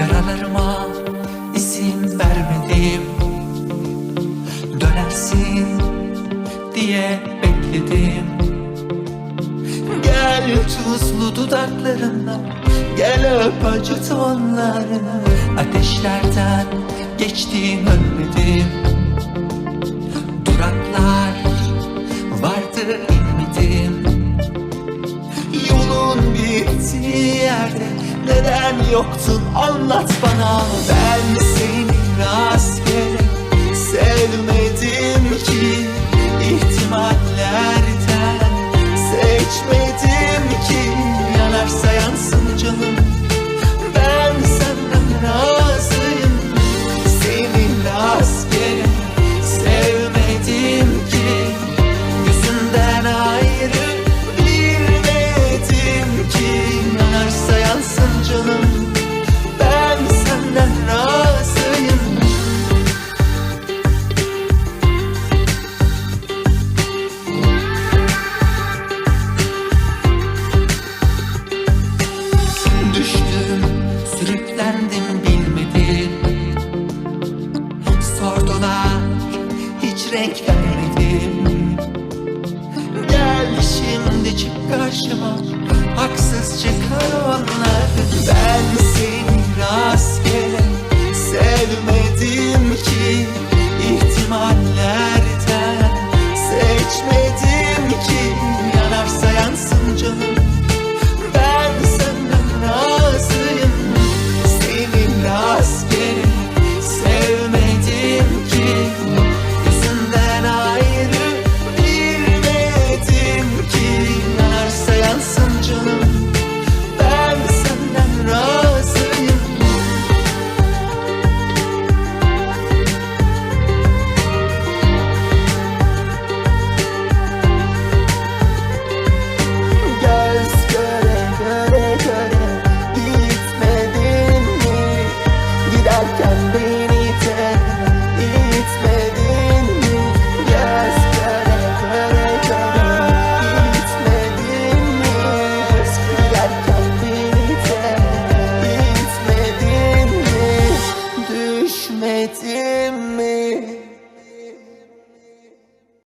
Yaralarıma isim vermedim. Dönersin diye bekledim. Gel tuzlu dudaklarınla Gel öp acıt onları Ateşlerden geçtim ölmedim neden yoktun? Anlat bana. Ben seni rastgele sevmedim ki. İhtimallerden seçmedim ki. Yanarsa yansın canım. Ben senden razıyım. Seni rastgele sevmedim ki. Yüzünden ayrı kürek verdim Gel şimdi çık karşıma. düşmedim mi?